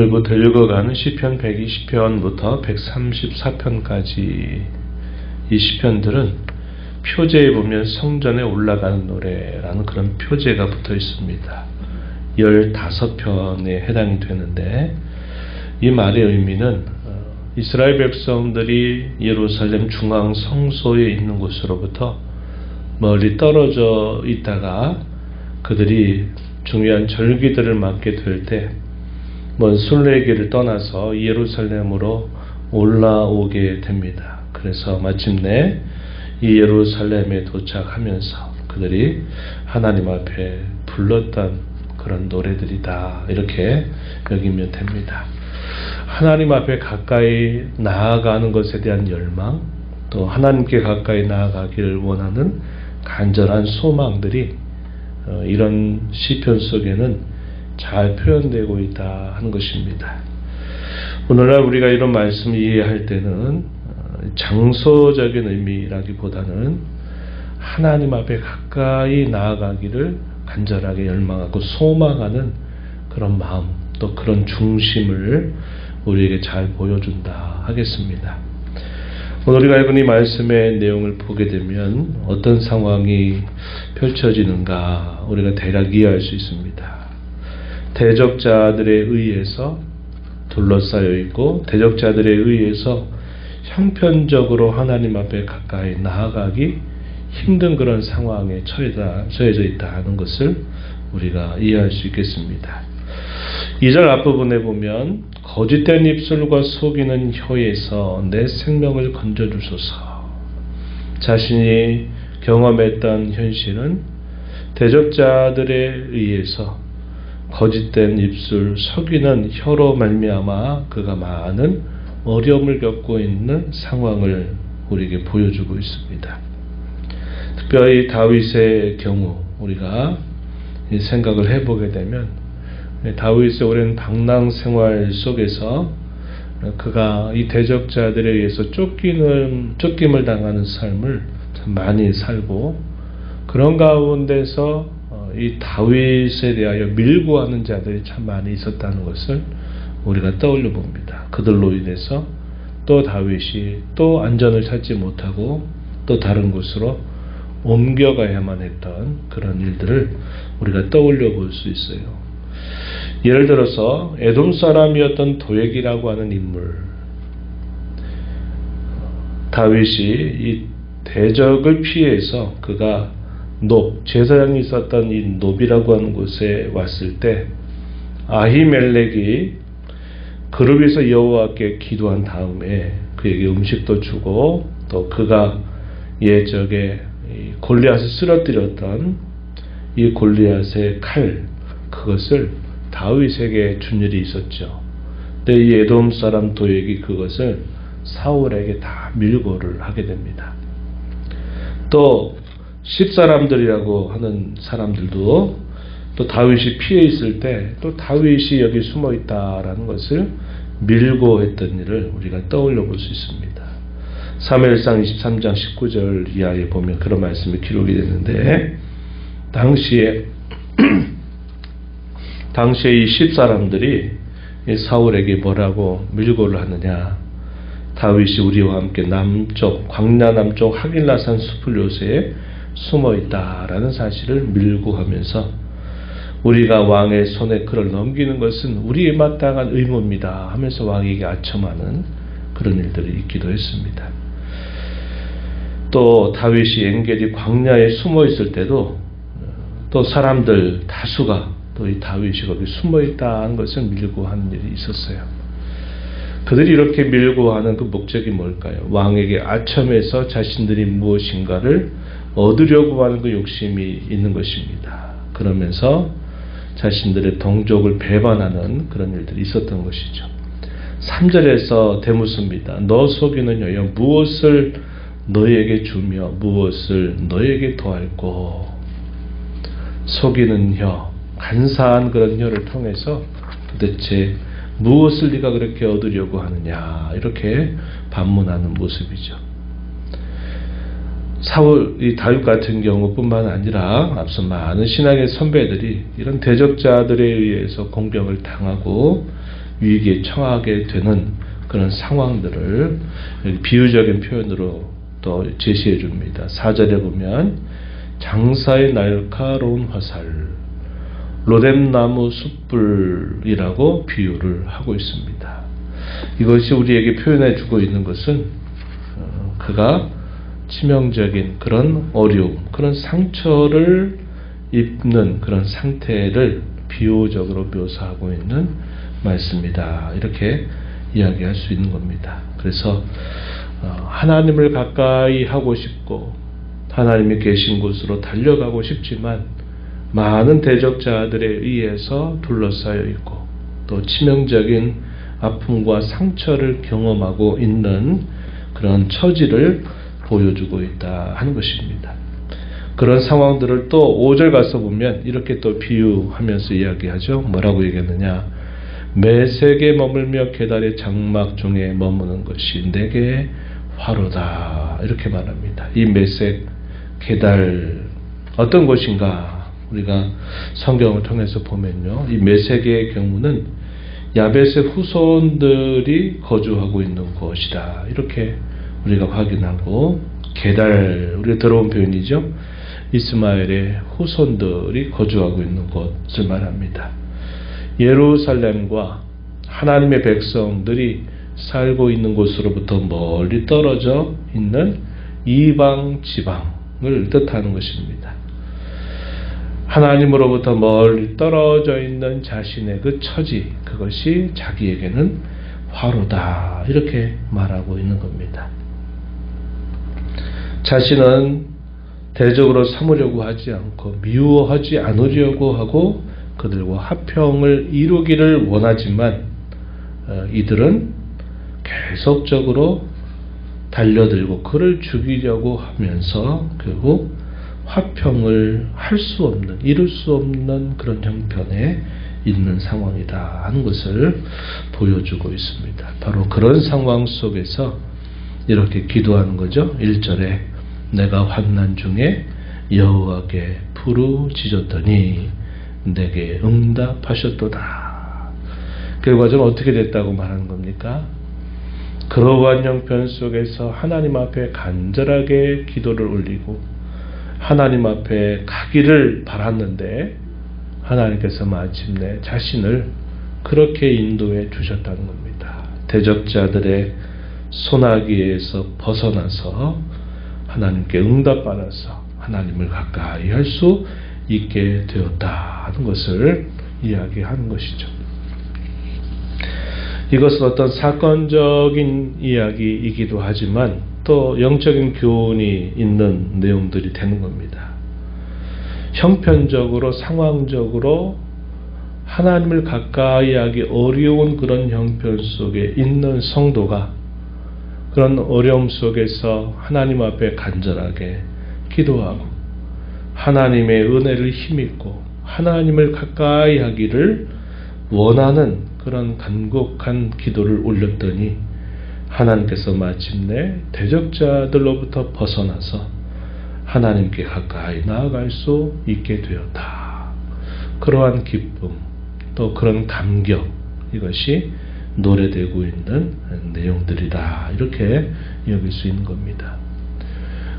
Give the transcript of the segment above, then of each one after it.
오늘부터 읽어가는 시편 120편부터 134편까지 이 시편들은 표제에 보면 성전에 올라가는 노래라는 그런 표제가 붙어 있습니다. 15편에 해당이 되는데 이 말의 의미는 어, 이스라엘 백성들이 예루살렘 중앙 성소에 있는 곳으로부터 멀리 떨어져 있다가 그들이 중요한 절기들을 맞게 될 때 먼 순례길을 떠나서 예루살렘으로 올라오게 됩니다. 그래서 마침내 이 예루살렘에 도착하면서 그들이 하나님 앞에 불렀던 그런 노래들이다. 이렇게 여기면 됩니다. 하나님 앞에 가까이 나아가는 것에 대한 열망, 또 하나님께 가까이 나아가기를 원하는 간절한 소망들이 어, 이런 시편 속에는 잘 표현되고 있다 하는 것입니다. 오늘날 우리가 이런 말씀을 이해할 때는 어, 장소적인 의미라기보다는 하나님 앞에 가까이 나아가기를 간절하게 열망하고 소망하는 그런 마음 또 그런 중심을 우리에게 잘 보여준다 하겠습니다. 오늘 우리가 읽은 이 말씀의 내용을 보게 되면 어떤 상황이 펼쳐지는가 우리가 대략 이해할 수 있습니다. 대적자들에 의해서 둘러싸여 있고 대적자들에 의해서 형편적으로 하나님 앞에 가까이 나아가기 힘든 그런 상황에 처해져 있다 하는 것을 우리가 이해할 수 있겠습니다. 2절 앞부분에 보면 거짓된 입술과 속이는 혀에서 내 생명을 건져주소서 자신이 경험했던 현실은 대적자들에 의해서 거짓된 입술, 속이는 혀로 말미암아 그가 많은 어려움을 겪고 있는 상황을 우리에게 보여주고 있습니다. 특별히 다윗의 경우 우리가 생각을 해보게 되면 다윗의 오랜 방랑 생활 속에서 그가 이 대적자들에 의해서 쫓기는 쫓김을 당하는 삶을 참 많이 살고 그런 가운데서 이 다윗에 대하여 밀고 하는 자들이 참 많이 있었다는 것을 우리가 떠올려 봅니다. 그들로 인해서 또 다윗이 또 안전을 찾지 못하고 또 다른 곳으로 옮겨가야만 했던 그런 일들을 우리가 떠올려 볼 수 있어요. 예를 들어서 에돔 사람이었던 도액이라고 하는 인물 다윗이 이 대적을 피해서 그가 높, 제사장이 있었던 이 높이라고 하는 곳에 왔을 때 아히멜렉이 위해서 여호와께 기도한 다음에 그에게 음식도 주고 또 그가 예적에 골리앗을 쓰러뜨렸던 이 골리앗의 칼 그것을 다윗에게 준 일이 있었죠. 근데 이 에돔 사람 도액이 그것을 사울에게 다 밀고를 하게 됩니다. 또 십사람들이라고 하는 사람들도 또 다윗이 피해 있을 때 또 다윗이 여기 숨어 있다라는 것을 밀고 했던 일을 우리가 떠올려 볼 수 있습니다. 3일상 23장 19절 이하에 보면 그런 말씀이 기록이 되는데 당시에 당시에 이 십사람들이 사울에게 뭐라고 밀고를 하느냐 다윗이 우리와 함께 남쪽 광야 남쪽 하길라산 숲을 요새 숨어 있다라는 사실을 밀고 하면서 우리가 왕의 손에 그를 넘기는 것은 우리의 마땅한 의무입니다 하면서 왕에게 아첨하는 그런 일들이 있기도 했습니다. 또 다윗이 엔게디 광야에 숨어 있을 때도 또 사람들 다수가 또 이 다윗이 거기 숨어 있다는 것을 밀고 하는 일이 있었어요. 그들이 이렇게 밀고 하는 그 목적이 뭘까요? 왕에게 아첨해서 자신들이 무엇인가를 얻으려고 하는 그 욕심이 있는 것입니다. 그러면서 자신들의 동족을 배반하는 그런 일들이 있었던 것이죠. 3절에서 대묻습니다. 너 속이는 여여 무엇을 너에게 주며 무엇을 너에게 더할고 속이는 혀 간사한 그런 혀를 통해서 도대체 무엇을 네가 그렇게 얻으려고 하느냐 이렇게 반문하는 모습이죠. 사울, 이 다윗 같은 경우뿐만 아니라 앞서 많은 신앙의 선배들이 이런 대적자들에 의해서 공병을 당하고 위기에 처하게 되는 그런 상황들을 비유적인 표현으로 또 제시해 줍니다. 4절에 보면 장사의 날카로운 화살, 로뎀나무 숯불이라고 비유를 하고 있습니다. 이것이 우리에게 표현해 주고 있는 것은 어, 그가 치명적인 그런 어려움, 그런 상처를 입는 그런 상태를 비유적으로 묘사하고 있는 말씀이다. 이렇게 이야기할 수 있는 겁니다. 그래서 어, 하나님을 가까이 하고 싶고 하나님이 계신 곳으로 달려가고 싶지만 많은 대적자들에 의해서 둘러싸여 있고 또 치명적인 아픔과 상처를 경험하고 있는 그런 처지를 보여주고 있다 하는 것입니다. 그런 상황들을 또 5절 가서 보면 이렇게 또 비유하면서 이야기하죠. 뭐라고 얘기했느냐. 매색에 머물며 계달의 장막 중에 머무는 것이 내게 화로다. 이렇게 말합니다. 이 매색, 계달, 어떤 것인가? 우리가 성경을 통해서 보면요. 이 매색의 경우는 야벳의 후손들이 거주하고 있는 곳이다. 이렇게 우리가 확인하고, 계달, 우리가 들어온 표현이죠. 이스마엘의 후손들이 거주하고 있는 곳을 말합니다. 예루살렘과 하나님의 백성들이 살고 있는 곳으로부터 멀리 떨어져 있는 이방 지방을 뜻하는 것입니다. 하나님으로부터 멀리 떨어져 있는 자신의 그 처지, 그것이 자기에게는 화로다. 이렇게 말하고 있는 겁니다. 자신은 대적으로 삼으려고 하지 않고 미워하지 않으려고 하고 그들과 화평을 이루기를 원하지만 어, 이들은 계속적으로 달려들고 그를 죽이려고 하면서 결국 화평을 할 수 없는 이룰 수 없는 그런 형편에 있는 상황이다 하는 것을 보여주고 있습니다. 바로 그런 상황 속에서 이렇게 기도하는 거죠. 1절에 내가 환난 중에 여호와께 부르짖었더니 내게 응답하셨도다. 결과적으로 어떻게 됐다고 말하는 겁니까? 그러한 형편 속에서 하나님 앞에 간절하게 기도를 올리고 하나님 앞에 가기를 바랐는데 하나님께서 마침내 자신을 그렇게 인도해 주셨다는 겁니다. 대적자들의 소나기에서 벗어나서 하나님께 응답받아서 하나님을 가까이 할 수 있게 되었다 하는 것을 이야기하는 것이죠. 이것은 어떤 사건적인 이야기이기도 하지만 또 영적인 교훈이 있는 내용들이 되는 겁니다. 형편적으로 상황적으로 하나님을 가까이 하기 어려운 그런 형편 속에 있는 성도가 그런 어려움 속에서 하나님 앞에 간절하게 기도하고 하나님의 은혜를 힘입고 하나님을 가까이 하기를 원하는 그런 간곡한 기도를 올렸더니 하나님께서 마침내 대적자들로부터 벗어나서 하나님께 가까이 나아갈 수 있게 되었다. 그러한 기쁨, 또 그런 감격, 이것이 노래되고 있는 내용들이다. 이렇게 여길 수 있는 겁니다.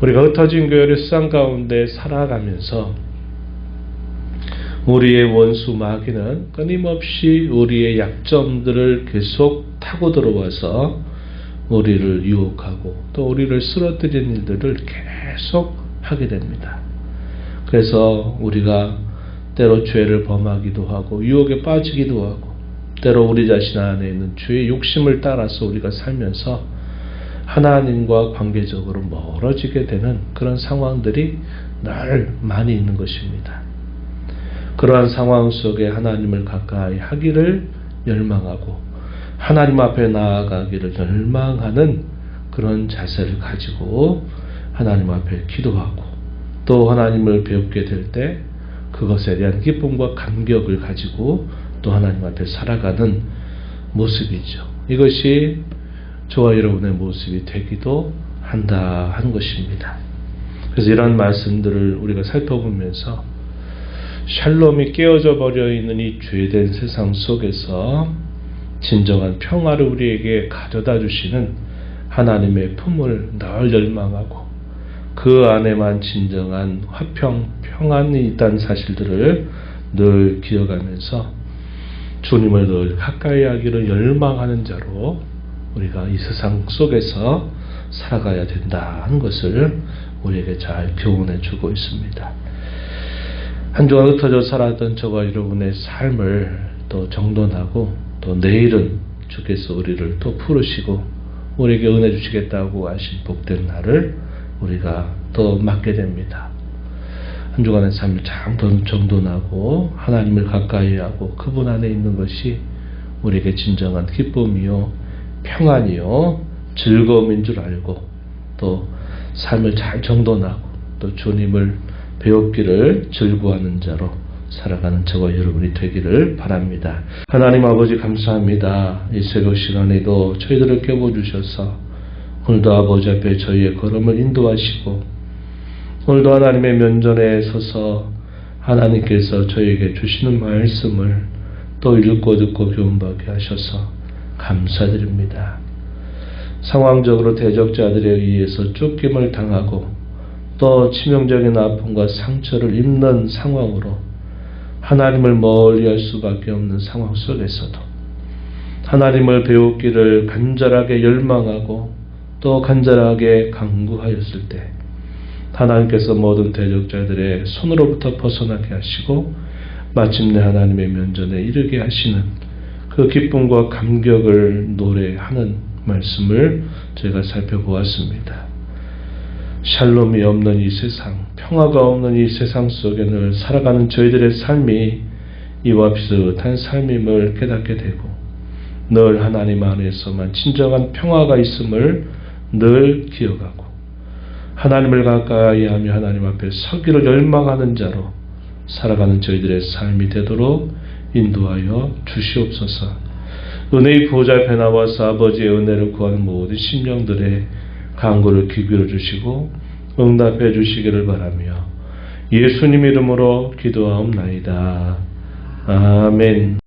우리가 흩어진 교회를 수상 가운데 살아가면서 우리의 원수 마귀는 끊임없이 우리의 약점들을 계속 타고 들어와서 우리를 유혹하고 또 우리를 쓰러뜨리는 일들을 계속 하게 됩니다. 그래서 우리가 때로 죄를 범하기도 하고 유혹에 빠지기도 하고 때로 우리 자신 안에 있는 죄의 욕심을 따라서 우리가 살면서 하나님과 관계적으로 멀어지게 되는 그런 상황들이 늘 많이 있는 것입니다. 그러한 상황 속에 하나님을 가까이 하기를 열망하고 하나님 앞에 나아가기를 열망하는 그런 자세를 가지고 하나님 앞에 기도하고 또 하나님을 배우게 될 때 그것에 대한 기쁨과 감격을 가지고 또 하나님 앞에 살아가는 모습이죠. 이것이 저와 여러분의 모습이 되기도 한다 하는 것입니다. 그래서 이런 말씀들을 우리가 살펴보면서 샬롬이 깨어져 버려 있는 이 죄된 세상 속에서 진정한 평화를 우리에게 가져다 주시는 하나님의 품을 늘 열망하고 그 안에만 진정한 화평, 평안이 있다는 사실들을 늘 기억하면서 주님을 늘 가까이 하기를 열망하는 자로 우리가 이 세상 속에서 살아가야 된다는 것을 우리에게 잘 교훈해 주고 있습니다. 한 주간 흩어져 살았던 저와 여러분의 삶을 또 정돈하고 또 내일은 주께서 우리를 또 부르시고 우리에게 은혜 주시겠다고 하신 복된 날을 우리가 또 맞게 됩니다. 한 주간의 삶을 참 정돈하고 하나님을 가까이 하고 그분 안에 있는 것이 우리에게 진정한 기쁨이요 평안이요 즐거움인 줄 알고 또 삶을 잘 정돈하고 또 주님을 배웠기를 즐거워하는 자로 살아가는 저와 여러분이 되기를 바랍니다. 하나님 아버지 감사합니다. 이 새벽 시간에도 저희들을 깨워주셔서 오늘도 아버지 앞에 저희의 걸음을 인도하시고 오늘도 하나님의 면전에 서서 하나님께서 저에게 주시는 말씀을 또 읽고 듣고 교훈받게 하셔서 감사드립니다. 상황적으로 대적자들에 의해서 쫓김을 당하고 또 치명적인 아픔과 상처를 입는 상황으로 하나님을 멀리 할 수밖에 없는 상황 속에서도 하나님을 배우기를 간절하게 열망하고 또 간절하게 강구하였을 때 하나님께서 모든 대적자들의 손으로부터 벗어나게 하시고 마침내 하나님의 면전에 이르게 하시는 그 기쁨과 감격을 노래하는 말씀을 저희가 살펴보았습니다. 샬롬이 없는 이 세상, 평화가 없는 이 세상 속에 늘 살아가는 저희들의 삶이 이와 비슷한 삶임을 깨닫게 되고 늘 하나님 안에서만 진정한 평화가 있음을 늘 기억하고 하나님을 가까이 하며 하나님 앞에 서기를 열망하는 자로 살아가는 저희들의 삶이 되도록 인도하여 주시옵소서. 은혜의 보좌 앞에 나와서 아버지의 은혜를 구하는 모든 심령들의 간구를 귀기로 주시고 응답해 주시기를 바라며 예수님 이름으로 기도하옵나이다. 아멘.